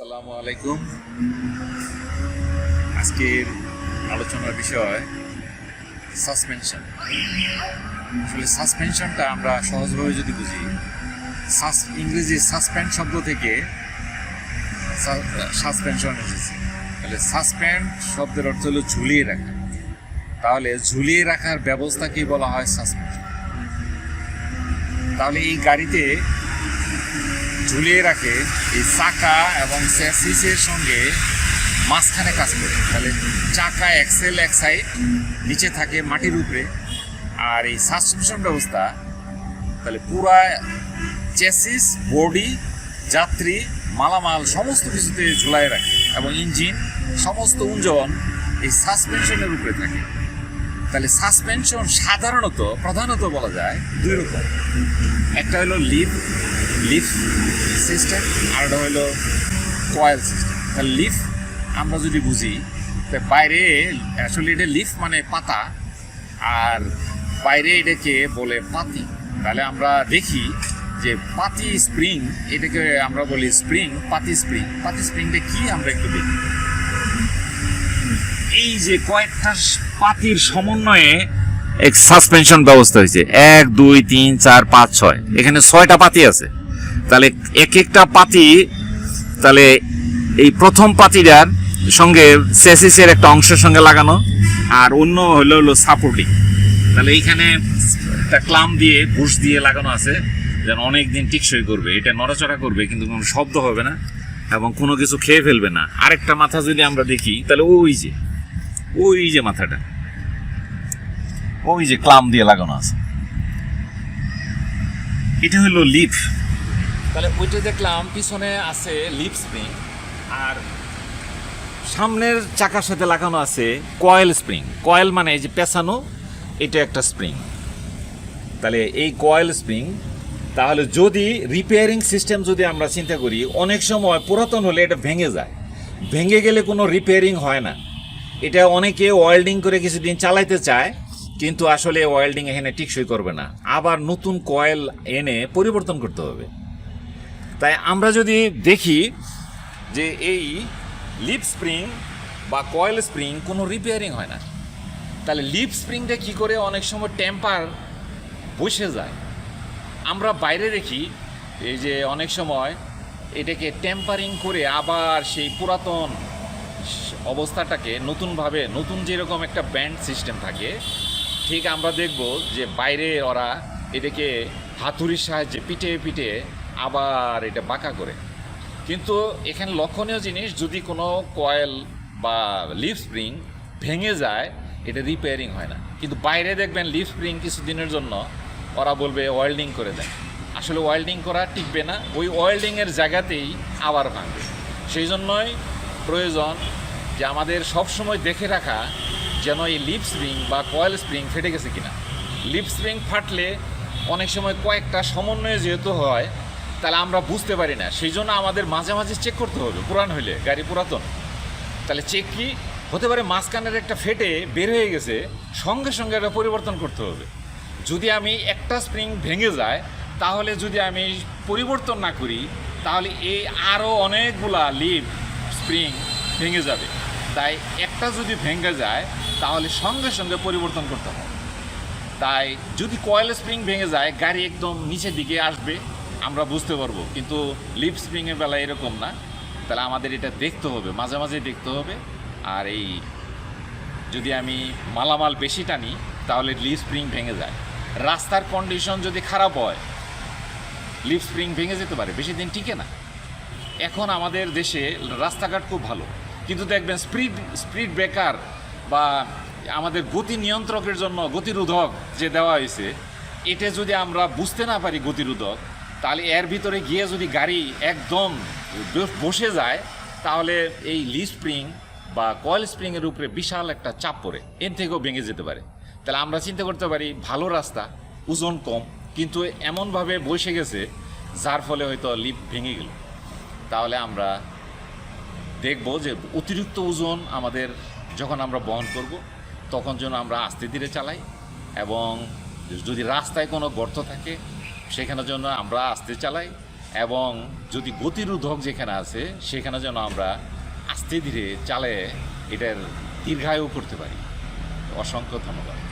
আসসালামু আলাইকুম। আজকের আলোচনার বিষয় সাসপেনশন। আসলে সাসপেনশনটা আমরা সহজভাবে যদি বুঝি, সাস ইংরেজি সাসপেন্ড শব্দ থেকে সাসপেনশন এসেছে। তাহলে সাসপেন্ড শব্দের অর্থ হলো ঝুলিয়ে রাখা। তাহলে ঝুলিয়ে রাখার ব্যবস্থাকেই বলা হয় সাসপেনশন? তাহলে এই গাড়িতে ঝুলিয়ে রাখে এই চাকা এবং স্যাসিসের সঙ্গে মাঝখানে কাজ করে। তাহলে চাকা এক্সেল এক সাইড নিচে থাকে মাটির উপরে। আর এই সাসপেনশন ব্যবস্থা, তাহলে পুরা চেসিস বডি যাত্রী, মালামাল সমস্ত কিছুতে ঝুলাই রাখে এবং ইঞ্জিন সমস্ত উঞ্জন এই সাসপেনশনের উপরে থাকে। তাহলে সাসপেনশন সাধারণত, প্রধানত বলা যায় দুই রকম। একটা হলো লিফ লিফ সিস্টেম আর একটা হলো কয়েল সিস্টেম। তাহলে লিফ আমরা যদি বুঝি, তা বাইরে আসলে এটা লিফ মানে পাতা, আর বাইরে এটাকে বলে পাতি। তাহলে আমরা দেখি যে পাতি স্প্রিং, এটাকে আমরা বলি স্প্রিং, পাতি স্প্রিং। পাতি স্প্রিংটা কি আমরা একটু দেখি। এই যে কয়েকটা পাতির সমন্বয়ে এক সাসপেনশন ব্যবস্থা হয়েছে। এক, দুই, তিন, চার, পাঁচ, ছয়। এখানে ছয়টা পাতি আছে। তাহলে এক একটা পাতি, তাহলে এই প্রথম পাতিটার সঙ্গে সেসিসের একটা অংশের সঙ্গে লাগানো, আর অন্য হলো হলো সাপোর্টিং। তাহলে এইখানে একটা ক্লাম দিয়ে বুশ দিয়ে লাগানো আছে, যেন অনেক দিন টিকসই করবে। এটা নড়াচড়া করবে, কিন্তু কোনো শব্দ হবে না এবং কোনো কিছু খেয়ে ফেলবে না। আরেকটা মাথা যদি আমরা দেখি, তাহলে ওই যে ওই যে মাথাটা, ওই যে ক্লাম দিয়ে লাগানো আছে। এটা হলো লিফ। তাহলে ওইটা দেখলাম পিছনে আছে লিপ স্প্রিং আর সামনের চাকার সাথে লাগানো আছে কয়েল স্প্রিং। কয়েল মানে এই যে পেছানো, এটা একটা স্প্রিং। তাহলে এই কয়েল স্প্রিং, তাহলে যদি রিপেয়ারিং সিস্টেম যদি আমরা চিন্তা করি, অনেক সময় পুরাতন হলে এটা ভেঙে যায়। ভেঙে গেলে কোনো রিপেয়ারিং হয় না। এটা অনেকে ওয়েল্ডিং করে কিছুদিন চালাইতে চায়, কিন্তু আসলে ওয়েল্ডিং এখানে টিকসই করবে না। আবার নতুন কয়েল এনে পরিবর্তন করতে হবে। তাই আমরা যদি দেখি যে এই লিপ স্প্রিং বা কয়েল স্প্রিং কোনো রিপেয়ারিং হয় না। তাহলে লিপ স্প্রিংটা কি করে অনেক সময় টেম্পার বসে যায়? আমরা বাইরে দেখি এই যে অনেক সময় এটাকে টেম্পারিং করে আবার সেই পুরাতন অবস্থাটাকে নতুনভাবে নতুন যেরকম একটা ব্যান্ড সিস্টেম থাকে, ঠিক আমরা দেখব যে বাইরে ওরা এটাকে হাতুড়ির সাহায্যে পিটে পিটে আবার এটা বাঁকা করে। কিন্তু এখানে লক্ষণীয় জিনিস, যদি কোনো কয়েল বা লিফ স্প্রিং ভেঙে যায়, এটা রিপেয়ারিং হয় না। কিন্তু বাইরে দেখবেন লিফ স্প্রিং কিছুদিনের জন্য ওরা বলবে ওয়েল্ডিং করে দেয়। আসলে ওয়েল্ডিং করা টিকবে না, ওই ওয়েল্ডিংয়ের জায়গাতেই আবার ভাঙবে। সেই জন্যই প্রয়োজন যে আমাদের সবসময় দেখে রাখা যেন এই লিপ স্প্রিং বা কয়েল স্প্রিং ফেটে গেছে কিনা। লিপ স্প্রিং ফাটলে অনেক সময় কয়েকটা সমন্বয়ে যেহেতু হয় তাহলে আমরা বুঝতে পারি না। সেই জন্য আমাদের মাঝে মাঝে চেক করতে হবে। পুরান হইলে, গাড়ি পুরাতন। তাহলে চেক কি? হতে পারে মাঝখানের একটা ফেটে বের হয়ে গেছে, সঙ্গে সঙ্গে এটা পরিবর্তন করতে হবে। যদি আমি একটা স্প্রিং ভেঙে যায়, তাহলে যদি আমি পরিবর্তন না করি, তাহলে এই আরও অনেকগুলা লিভ স্প্রিং ভেঙে যাবে। তাই একটা যদি ভেঙে যায়, তাহলে সঙ্গে সঙ্গে পরিবর্তন করতে হবে। তাই যদি কয়েল স্প্রিং ভেঙে যায়, গাড়ি একদম নিচের দিকে আসবে। আমরা বুঝতে পারব, কিন্তু লিপ স্প্রিংয়ের বেলা এরকম না। তাহলে আমাদের এটা দেখতে হবে, মাঝে মাঝে দেখতে হবে। আর এই যদি আমি মালামাল বেশি টানি, তাহলে লিপ স্প্রিং ভেঙে যায়। রাস্তার কন্ডিশন যদি খারাপ হয় লিপ স্প্রিং ভেঙে যেতে পারে, বেশি দিন টিকে না। এখন আমাদের দেশে রাস্তাঘাট খুব ভালো, কিন্তু দেখবেন স্পিড স্পিড ব্রেকার বা আমাদের গতি নিয়ন্ত্রকের জন্য গতিরোধক যে দেওয়া হয়েছে, এটা যদি আমরা বুঝতে না পারি গতিরোধক তাহলে এর ভিতরে গিয়ে যদি গাড়ি একদম বসে যায়, তাহলে এই লি স্প্রিং বা কয়েল স্প্রিংয়ের উপরে বিশাল একটা চাপ পড়ে। এর থেকেও ভেঙে যেতে পারে। তাহলে আমরা চিন্তা করতে পারি, ভালো রাস্তা, ওজন কম, কিন্তু এমনভাবে বসে গেছে, যার ফলে হয়তো লিপ ভেঙে গেল। তাহলে আমরা দেখব যে অতিরিক্ত ওজন আমাদের যখন আমরা বহন করব, তখন যেন আমরা আস্তে ধীরে চালাই এবং যদি রাস্তায় কোনো গর্ত থাকে সেখানে জন্য আমরা আস্তে চালাই এবং যদি গতিরোধক যেখানে আছে, সেখানে যেন আমরা আস্তে ধীরে চালে এটার দীর্ঘায়ু করতে পারি। অসংখ্য ধন্যবাদ।